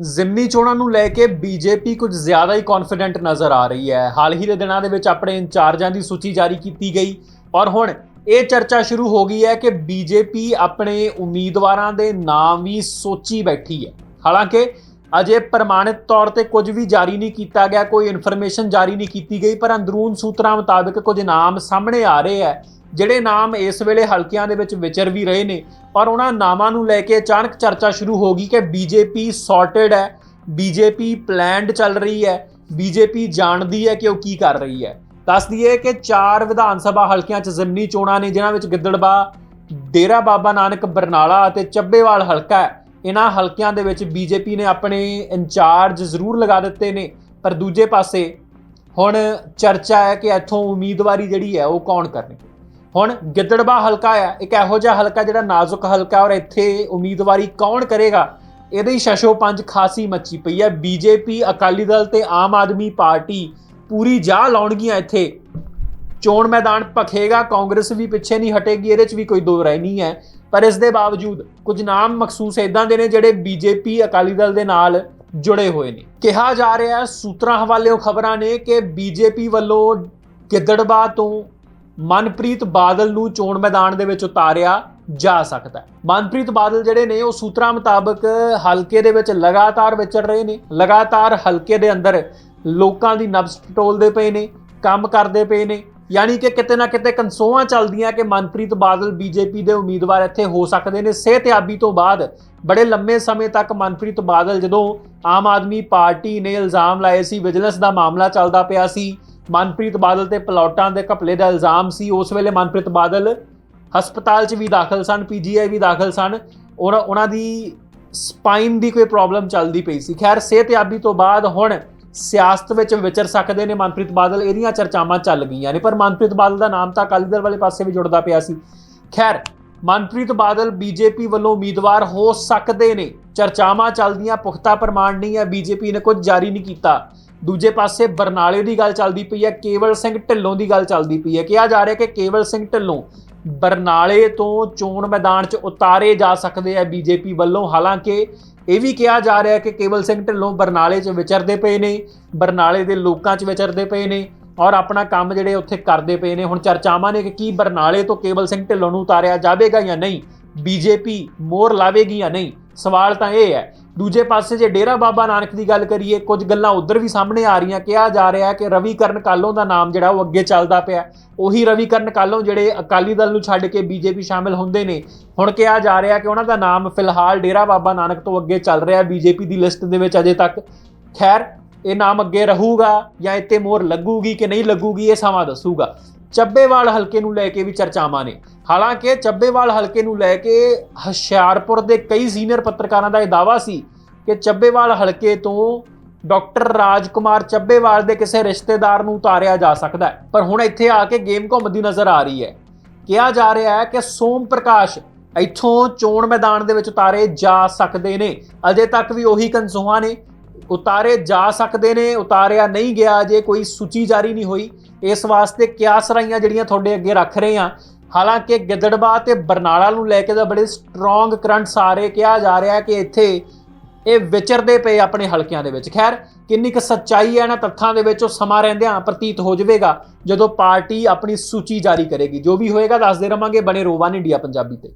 ਜ਼ਿਮਨੀ ਚੋਣਾਂ ਨੂੰ ਲੈ ਕੇ ਬੀਜੇਪੀ ਕੁਝ ਜ਼ਿਆਦਾ ਹੀ ਕੌਨਫੀਡੈਂਟ ਨਜ਼ਰ ਆ ਰਹੀ ਹੈ। ਹਾਲ ਹੀ ਦੇ ਦਿਨਾਂ ਦੇ ਵਿੱਚ ਆਪਣੇ ਇੰਚਾਰਜਾਂ ਦੀ ਸੂਚੀ ਜਾਰੀ ਕੀਤੀ ਗਈ ਔਰ ਹੁਣ ਇਹ ਚਰਚਾ ਸ਼ੁਰੂ ਹੋ ਗਈ ਹੈ ਕਿ ਬੀਜੇਪੀ ਆਪਣੇ ਉਮੀਦਵਾਰਾਂ ਦੇ ਨਾਮ ਵੀ ਸੋਚੀ ਬੈਠੀ ਹੈ। ਹਾਲਾਂਕਿ ਅਜੇ ਪ੍ਰਮਾਣਿਤ ਤੌਰ ਤੇ ਕੁਝ ਵੀ ਜਾਰੀ ਨਹੀਂ ਕੀਤਾ ਗਿਆ, ਕੋਈ ਇਨਫੋਰਮੇਸ਼ਨ ਜਾਰੀ ਨਹੀਂ ਕੀਤੀ ਗਈ, ਪਰ ਅੰਦਰੂਨ ਸੂਤਰਾਂ ਮੁਤਾਬਕ ਕੁਝ ਨਾਮ ਸਾਹਮਣੇ ਆ ਰਹੇ ਹੈ, ਜਿਹੜੇ ਨਾਮ ਇਸ ਵੇਲੇ ਹਲਕਿਆਂ ਦੇ ਵਿੱਚ ਵਿਚਰ ਵੀ ਰਹੇ ਨੇ। ਔਰ ਉਹਨਾਂ ਨਾਮਾਂ ਨੂੰ ਲੈ ਕੇ ਅਚਾਨਕ ਚਰਚਾ ਸ਼ੁਰੂ ਹੋ ਗਈ ਕਿ ਬੀਜੇਪੀ ਸੌਰਟਡ ਹੈ, ਬੀਜੇਪੀ ਪਲਾਨਡ ਚੱਲ ਰਹੀ ਹੈ, ਬੀਜੇਪੀ ਜਾਣਦੀ ਹੈ ਕਿ ਉਹ ਕੀ ਕਰ ਰਹੀ ਹੈ। ਦੱਸ ਦਈਏ ਕਿ ਚਾਰ ਵਿਧਾਨ ਸਭਾ ਹਲਕਿਆਂ 'ਚ ਜ਼ਿਮਨੀ ਚੋਣਾਂ ਨੇ, ਜਿਨ੍ਹਾਂ ਵਿੱਚ ਗਿੱਦੜਬਾ ਡੇਰਾ ਬਾਬਾ ਨਾਨਕ, ਬਰਨਾਲਾ ਅਤੇ ਚੱਬੇਵਾਲ ਹਲਕਾ ਹੈ। ਇਹਨਾਂ ਹਲਕਿਆਂ ਦੇ ਵਿੱਚ ਬੀਜੇਪੀ ਨੇ ਆਪਣੇ ਇੰਚਾਰਜ ਜ਼ਰੂਰ ਲਗਾ ਦਿੱਤੇ ਨੇ, ਪਰ ਦੂਜੇ ਪਾਸੇ ਹੁਣ ਚਰਚਾ ਹੈ ਕਿ ਇੱਥੋਂ ਉਮੀਦਵਾਰੀ ਜਿਹੜੀ ਹੈ ਉਹ ਕੌਣ ਕਰਨਗੇ? ਹੁਣ ਗਿੱਦੜਬਾ ਹਲਕਾ ਹੈ, ਇੱਕ ਇਹੋ ਜਿਹਾ ਹਲਕਾ ਜਿਹੜਾ ਨਾਜ਼ੁਕ ਹਲਕਾ ਔਰ ਇੱਥੇ ਉਮੀਦਵਾਰੀ ਕੌਣ ਕਰੇਗਾ? ਇਹਦੀ ਸ਼ਸ਼ੋ ਪੰਜ ਖਾਸੀ ਮੱਚੀ ਪਈ ਹੈ। ਬੀਜੇਪੀ ਅਕਾਲੀ ਦਲ ਤੇ ਆਮ ਆਦਮੀ ਪਾਰਟੀ ਪੂਰੀ ਜਾਹ ਲਾਉਣਗੀਆਂ ਇੱਥੇ। ਚੋਣ ਮੈਦਾਨ ਭਖੇਗਾ, ਕਾਂਗਰਸ ਵੀ ਪਿੱਛੇ ਨਹੀਂ ਹਟੇਗੀ, ਇਹਦੇ 'ਚ ਵੀ ਕੋਈ ਦੋ ਰਾਏ ਨਹੀਂ ਹੈ। ਪਰ ਇਸ ਦੇ ਬਾਵਜੂਦ ਕੁਝ ਨਾਮ ਮਖਸੂਸ ਇਦਾਂ ਦੇ ਨੇ ਜਿਹੜੇ ਬੀਜੇਪੀ ਅਕਾਲੀ ਦਲ ਦੇ ਨਾਲ ਜੁੜੇ ਹੋਏ ਨੇ। ਕਿਹਾ ਜਾ ਰਿਹਾ ਹੈ, ਸੂਤਰਾਂ ਹਵਾਲਿਓਂ ਖਬਰਾਂ ਨੇ ਕਿ ਬੀਜੇਪੀ ਵੱਲੋਂ ਗਿੱਦੜਬਾ ਤੋਂ ਮਨਪ੍ਰੀਤ ਬਾਦਲ ਨੂੰ ਚੋਣ ਮੈਦਾਨ ਦੇ ਵਿੱਚ ਉਤਾਰਿਆ ਜਾ ਸਕਦਾ ਹੈ। ਮਨਪ੍ਰੀਤ ਬਾਦਲ ਜਿਹੜੇ ਨੇ, ਉਹ ਸੂਤਰਾਂ ਮੁਤਾਬਕ ਹਲਕੇ ਦੇ ਵਿੱਚ ਲਗਾਤਾਰ ਵਿਚਰ ਰਹੇ ਨੇ। ਲਗਾਤਾਰ ਹਲਕੇ ਦੇ ਅੰਦਰ ਲੋਕਾਂ ਦੀ ਨਬਜ਼ ਟੋਲਦੇ ਪਏ ਨੇ, ਕੰਮ ਕਰਦੇ ਪਏ ਨੇ। ਯਾਨੀ ਕਿ ਕਿਤੇ ਨਾ ਕਿਤੇ ਕਨਸੋਆਂ ਚੱਲਦੀਆਂ ਕਿ ਮਨਪ੍ਰੀਤ ਬਾਦਲ ਬੀਜੇਪੀ ਦੇ ਉਮੀਦਵਾਰ ਇੱਥੇ ਹੋ ਸਕਦੇ ਨੇ। ਸਿਹਤਯਾਬੀ ਤੋਂ ਬਾਅਦ ਬੜੇ ਲੰਮੇ ਸਮੇਂ ਤੱਕ ਮਨਪ੍ਰੀਤ ਬਾਦਲ ਜਦੋਂ ਆਮ ਆਦਮੀ ਪਾਰਟੀ ਨੇ ਇਲਜ਼ਾਮ ਲਾਏ ਸੀ, ਵਿਜੀਲੈਂਸ ਦਾ ਮਾਮਲਾ ਚੱਲਦਾ ਪਿਆ ਸੀ, ਮਨਪ੍ਰੀਤ ਬਾਦਲ ਤੇ ਪਲਾਟਾਂ ਦੇ ਘਪਲੇ ਦਾ ਇਲਜ਼ਾਮ ਸੀ, ਉਸ ਵੇਲੇ ਮਨਪ੍ਰੀਤ ਬਾਦਲ ਹਸਪਤਾਲ 'ਚ ਵੀ ਦਾਖਲ ਸਨ ਪੀਜੀਆਈ ਵੀ ਦਾਖਲ ਸਨ। ਉਹਨਾਂ ਉਹਨਾਂ ਦੀ ਸਪਾਈਨ ਦੀ ਕੋਈ ਪ੍ਰੋਬਲਮ ਚੱਲਦੀ ਪਈ ਸੀ। ਖੈਰ ਸਿਹਤਯਾਬੀ ਤੋਂ ਬਾਅਦ ਹੁਣ ਸਿਆਸਤ ਵਿੱਚ ਵਿਚਰ ਸਕਦੇ ਨੇ ਮਨਪ੍ਰੀਤ ਬਾਦਲ, ਇਹਦੀਆਂ ਚਰਚਾਵਾਂ ਚੱਲ ਗਈਆਂ ਨੇ, ਪਰ ਮਨਪ੍ਰੀਤ ਬਾਦਲ ਦਾ ਨਾਮ ਤਾਂ ਅਕਾਲੀ ਦਲ ਵਾਲੇ ਪਾਸੇ ਵੀ ਜੁੜਦਾ ਪਿਆ ਸੀ। ਖੈਰ, ਮਨਪ੍ਰੀਤ ਬਾਦਲ ਬੀਜੇਪੀ ਵੱਲੋਂ ਉਮੀਦਵਾਰ ਹੋ ਸਕਦੇ ਨੇ। ਚਰਚਾਵਾਂ ਚੱਲਦੀਆਂ, ਪੁਖਤਾ ਪ੍ਰਮਾਣ ਨਹੀਂ ਹੈ, ਬੀਜੇਪੀ ਨੇ ਕੁਝ ਜਾਰੀ ਨਹੀਂ ਕੀਤਾ। ਦੂਜੇ ਪਾਸੇ ਬਰਨਾਲੇ ਦੀ ਗੱਲ ਚੱਲਦੀ ਪਈ ਹੈ, ਕੇਵਲ ਸਿੰਘ ਢਿੱਲੋਂ ਦੀ ਗੱਲ ਚੱਲਦੀ ਪਈ ਹੈ ਕਿਹਾ ਜਾ ਰਿਹਾ ਕਿ ਕੇਵਲ ਸਿੰਘ ਢਿੱਲੋਂ ਬਰਨਾਲੇ ਤੋਂ ਚੋਣ ਮੈਦਾਨ 'ਚ ਉਤਾਰੇ ਜਾ ਸਕਦੇ ਆ ਬੀਜੇਪੀ ਵੱਲੋਂ। ਹਾਲਾਂਕਿ ਇਹ ਵੀ ਕਿਹਾ ਜਾ ਰਿਹਾ ਕਿ ਕੇਵਲ ਸਿੰਘ ਢਿੱਲੋਂ ਬਰਨਾਲੇ 'ਚ ਵਿਚਰਦੇ ਪਏ ਨੇ, ਬਰਨਾਲੇ ਦੇ ਲੋਕਾਂ 'ਚ ਵਿਚਰਦੇ ਪਏ ਨੇ ਔਰ ਆਪਣਾ ਕੰਮ ਜਿਹੜੇ ਉੱਥੇ ਕਰਦੇ ਪਏ ਨੇ। ਹੁਣ ਚਰਚਾਵਾਂ ਨੇ ਕਿ ਕੀ ਬਰਨਾਲੇ ਤੋਂ ਕੇਵਲ ਸਿੰਘ ਢਿੱਲੋਂ ਨੂੰ ਉਤਾਰਿਆ ਜਾਵੇਗਾ ਜਾਂ ਨਹੀਂ, ਬੀਜੇਪੀ ਮੋਹਰ ਲਾਵੇਗੀ ਜਾਂ ਨਹੀਂ? ਸਵਾਲ ਤਾਂ ਇਹ ਹੈ ਦੂਜੇ ਪਾਸੇ ਜੇ ਡੇਰਾ ਬਾਬਾ ਨਾਨਕ ਦੀ ਗੱਲ ਕਰੀਏ, ਕੁਝ ਗੱਲਾਂ ਉਧਰ ਵੀ ਸਾਹਮਣੇ ਆ ਰਹੀਆਂ, ਕਿਹਾ ਜਾ ਰਿਹਾ ਕਿ ਰਵੀ ਕਰਨ ਕਾਲੋਂ ਦਾ ਨਾਮ ਜਿਹੜਾ ਉਹ ਅੱਗੇ ਚੱਲਦਾ ਪਿਆ ਉਹੀ ਰਵੀ ਕਰਨ ਕਾਲੋਂ ਜਿਹੜੇ ਅਕਾਲੀ ਦਲ ਨੂੰ ਛੱਡ ਕੇ ਬੀਜੇਪੀ ਸ਼ਾਮਿਲ ਹੁੰਦੇ ਨੇ। ਹੁਣ ਕਿਹਾ ਜਾ ਰਿਹਾ ਕਿ ਉਹਨਾਂ ਦਾ ਨਾਮ ਫਿਲਹਾਲ ਡੇਰਾ ਬਾਬਾ ਨਾਨਕ ਤੋਂ ਅੱਗੇ ਚੱਲ ਰਿਹਾ ਬੀਜੇਪੀ ਦੀ ਲਿਸਟ ਦੇ ਵਿੱਚ ਅਜੇ ਤੱਕ। ਖੈਰ ਇਹ ਨਾਮ ਅੱਗੇ ਰਹੂਗਾ ਜਾਂ ਇੱਥੇ ਮੋਹਰ ਲੱਗੂਗੀ ਕਿ ਨਹੀਂ ਲੱਗੂਗੀ ਇਹ ਸਮਾਂ ਦੱਸੂਗਾ। ਚੱਬੇਵਾਲ ਹਲਕੇ ਨੂੰ ਲੈ ਕੇ ਵੀ ਚਰਚਾਵਾਂ ਨੇ। ਹਾਲਾਂਕਿ ਚੱਬੇਵਾਲ ਹਲਕੇ ਨੂੰ ਲੈ ਕੇ ਹੁਸ਼ਿਆਰਪੁਰ ਦੇ ਕਈ ਸੀਨੀਅਰ ਪੱਤਰਕਾਰਾਂ ਦਾ ਇਹ ਦਾਵਾ ਸੀ ਕਿ ਚੱਬੇਵਾਲ ਹਲਕੇ ਤੋਂ ਡਾਕਟਰ ਰਾਜਕੁਮਾਰ ਚੱਬੇਵਾਲ ਦੇ ਕਿਸੇ ਰਿਸ਼ਤੇਦਾਰ ਨੂੰ ਉਤਾਰਿਆ ਜਾ ਸਕਦਾ ਹੈ। ਪਰ ਹੁਣ ਇੱਥੇ ਆ ਕੇ ਗੇਮ ਘੁੰਮਦੀ ਨਜ਼ਰ ਆ ਰਹੀ ਹੈ। ਕਿਹਾ ਜਾ ਰਿਹਾ ਹੈ ਕਿ ਸੋਮ ਪ੍ਰਕਾਸ਼ ਇੱਥੋਂ ਚੋਣ ਮੈਦਾਨ ਦੇ ਵਿੱਚ ਉਤਾਰੇ ਜਾ ਸਕਦੇ ਨੇ। ਅਜੇ ਤੱਕ ਵੀ ਉਹੀ ਕਨਸੂਹਾਂ ਨੇ। ਉਤਾਰੇ ਜਾ ਸਕਦੇ ਨੇ, ਉਤਾਰਿਆ ਨਹੀਂ ਗਿਆ ਜੇ ਕੋਈ ਸੂਚੀ ਜਾਰੀ ਨਹੀਂ ਹੋਈ। ਇਸ ਵਾਸਤੇ ਕਿਆਸ ਰਾਈਆਂ ਜਿਹੜੀਆਂ ਤੁਹਾਡੇ ਅੱਗੇ ਰੱਖ ਰਹੇ ਆ ਹਾਲਾਂਕਿ ਗਿੱਦੜਬਾ ਤੇ ਬਰਨਾਲਾ ਨੂੰ ਲੈ ਕੇ ਤਾਂ ਬੜੇ ਸਟਰੋਂਗ ਕਰੰਟਸ ਆ ਰਹੇ ਕਿਹਾ ਜਾ ਰਿਹਾ ਕਿ ਇੱਥੇ ਇਹ ਵਿਚਰਦੇ ਪਏ ਆਪਣੇ ਹਲਕਿਆਂ ਦੇ ਵਿੱਚ। ਖੈਰ, ਕਿੰਨੀ ਕੁ ਸੱਚਾਈ ਹੈ ਇਹਨਾਂ ਤੱਥਾਂ ਦੇ ਵਿੱਚ ਉਹ ਸਮਾਂ ਰਹਿੰਦਿਆਂ ਪ੍ਰਤੀਤ ਹੋ ਜਾਵੇਗਾ, ਜਦੋਂ ਪਾਰਟੀ ਆਪਣੀ ਸੂਚੀ ਜਾਰੀ ਕਰੇਗੀ। ਜੋ ਵੀ ਹੋਏਗਾ, ਦੱਸਦੇ ਰਵਾਂਗੇ, ਬਣੇ ਰੋਵਾਨ ਇੰਡੀਆ ਪੰਜਾਬੀ ਤੇ।